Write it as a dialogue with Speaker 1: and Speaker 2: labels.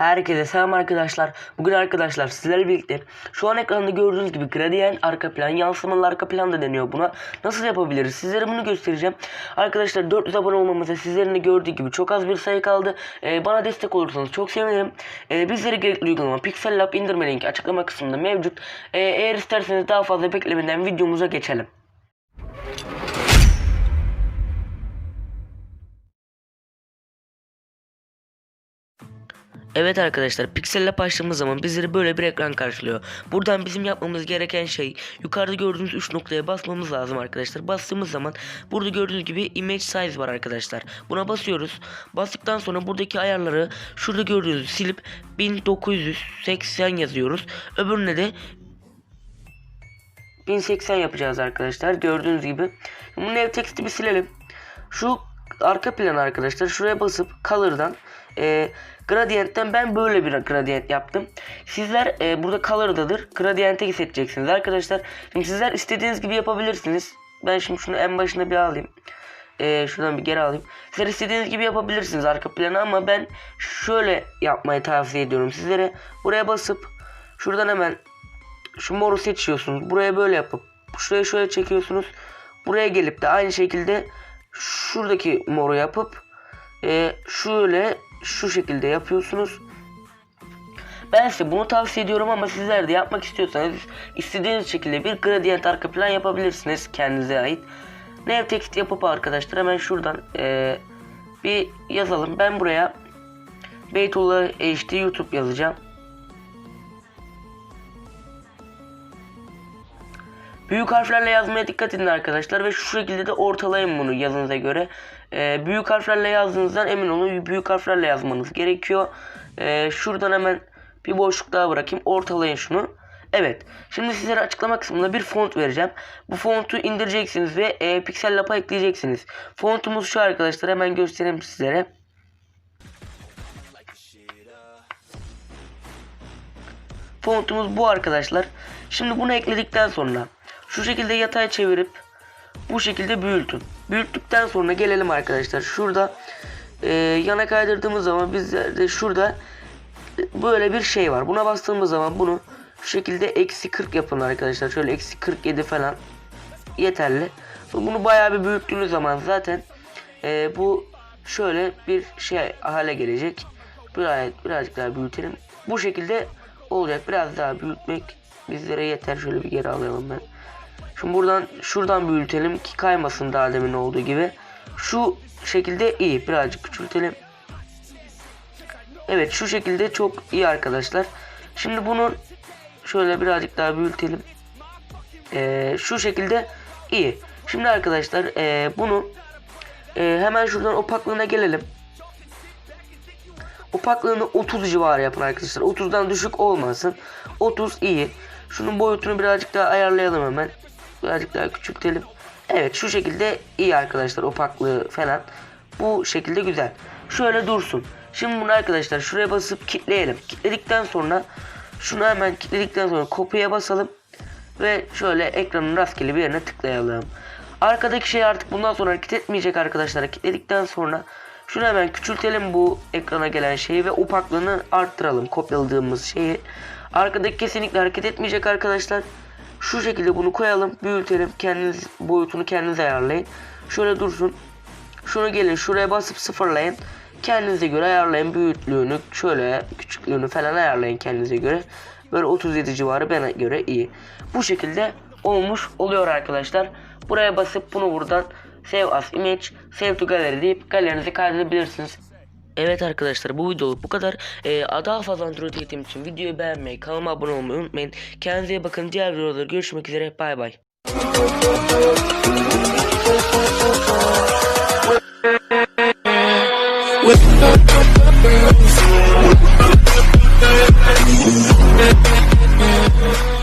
Speaker 1: Herkese selam arkadaşlar. Bugün arkadaşlar sizlerle birlikte şu an ekranda gördüğünüz gibi gradient arka plan, yansımalı arka plan da deniyor buna. Nasıl yapabiliriz? Sizlere bunu göstereceğim. Arkadaşlar 400 abone olmamıza sizlerin de gördüğü gibi çok az bir sayı kaldı. Ee, bana destek olursanız çok sevinirim. Ee, bizlere gerekli uygulama Pixel Lab indirme linki açıklama kısmında mevcut. Ee, eğer isterseniz daha fazla beklemeden videomuza geçelim. Evet arkadaşlar Pixel'le başladığımız zaman bizleri böyle bir ekran karşılıyor. Buradan bizim yapmamız gereken şey yukarıda gördüğünüz 3 noktaya basmamız lazım arkadaşlar. Bastığımız zaman burada gördüğünüz gibi image size var arkadaşlar. Buna basıyoruz. Bastıktan sonra buradaki ayarları şurada gördüğünüz silip 1980 yazıyoruz. Öbürüne de 1080 yapacağız arkadaşlar. Gördüğünüz gibi. Bunu ev teksti bir silelim. Şu arka plan arkadaşlar şuraya basıp color'dan e, gradient'ten ben böyle bir gradient yaptım. Sizler e, burada color'dadır. Gradient'e seçeceksiniz arkadaşlar. Şimdi sizler istediğiniz gibi yapabilirsiniz. Ben şimdi şunu en başına bir alayım. E, şuradan bir geri alayım. Sizler istediğiniz gibi yapabilirsiniz arka planı ama ben şöyle yapmayı tavsiye ediyorum sizlere. Buraya basıp şuradan hemen şu moru seçiyorsunuz. Buraya böyle yapıp şuraya şöyle çekiyorsunuz. Buraya gelip de aynı şekilde şuradaki moru yapıp e, şöyle şu şekilde yapıyorsunuz. Ben size bunu tavsiye ediyorum ama sizler de yapmak istiyorsanız istediğiniz şekilde bir gradient arka plan yapabilirsiniz kendinize ait. Nav text yapıp arkadaşlar hemen şuradan e, bir yazalım. Ben buraya Beytullah HD YouTube yazacağım. Büyük harflerle yazmaya dikkat edin arkadaşlar ve şu şekilde de ortalayın bunu yazınıza göre. Ee, büyük harflerle yazdığınızdan emin olun büyük harflerle yazmanız gerekiyor. Ee, şuradan hemen bir boşluk daha bırakayım ortalayın şunu. Evet şimdi sizlere açıklama kısmında bir font vereceğim. Bu fontu indireceksiniz ve e, Pixel Lab'a ekleyeceksiniz. Fontumuz şu arkadaşlar hemen göstereyim sizlere. Fontumuz bu arkadaşlar. Şimdi bunu ekledikten sonra şu şekilde yatay çevirip bu şekilde büyütün. Büyüttükten sonra gelelim arkadaşlar. Şurada e, yana kaydırdığımız zaman bizlerde şurada böyle bir şey var. Buna bastığımız zaman bunu şu şekilde eksi 40 yapın arkadaşlar. Şöyle eksi 47 falan yeterli. Bunu bayağı bir büyüttüğünüz zaman zaten e, bu şöyle bir şey hale gelecek. Biraz, birazcık daha büyütelim. Bu şekilde olacak. Biraz daha büyütmek bizlere yeter. Şöyle bir geri alalım ben. Şimdi buradan şuradan büyütelim ki kaymasın daha demin olduğu gibi. Şu şekilde iyi. Birazcık küçültelim. Evet şu şekilde çok iyi arkadaşlar. Şimdi bunu şöyle birazcık daha büyütelim. Ee, şu şekilde iyi. Şimdi arkadaşlar ee, bunu ee, hemen şuradan opaklığına gelelim. Opaklığını 30 civarı yapın arkadaşlar. 30'dan düşük olmasın. 30 iyi. Şunun boyutunu birazcık daha ayarlayalım hemen. Birazcık daha küçültelim. Evet şu şekilde iyi arkadaşlar opaklığı falan. Bu şekilde güzel. Şöyle dursun. Şimdi bunu arkadaşlar şuraya basıp kilitleyelim. Kilitledikten sonra şunu hemen kilitledikten sonra kopya basalım. Ve şöyle ekranın rastgele bir yerine tıklayalım. Arkadaki şey artık bundan sonra hareket etmeyecek arkadaşlar. Kilitledikten sonra şunu hemen küçültelim bu ekrana gelen şeyi ve opaklığını arttıralım kopyaladığımız şeyi. Arkadaki kesinlikle hareket etmeyecek arkadaşlar. Şu şekilde bunu koyalım, büyütelim. Kendiniz boyutunu kendiniz ayarlayın. Şöyle dursun. Şunu gelin şuraya basıp sıfırlayın. Kendinize göre ayarlayın büyüklüğünü, şöyle küçüklüğünü falan ayarlayın kendinize göre. Böyle 37 civarı bana göre iyi. Bu şekilde olmuş oluyor arkadaşlar. Buraya basıp bunu buradan Save as image, save to gallery deyip galerinizi kaydedebilirsiniz. Evet arkadaşlar bu videoluk bu kadar. Ee, daha fazla Android eğitim için videoyu beğenmeyi, kanalıma abone olmayı unutmayın. Kendinize bakın. Diğer videolarda görüşmek üzere. Bay bay. We'll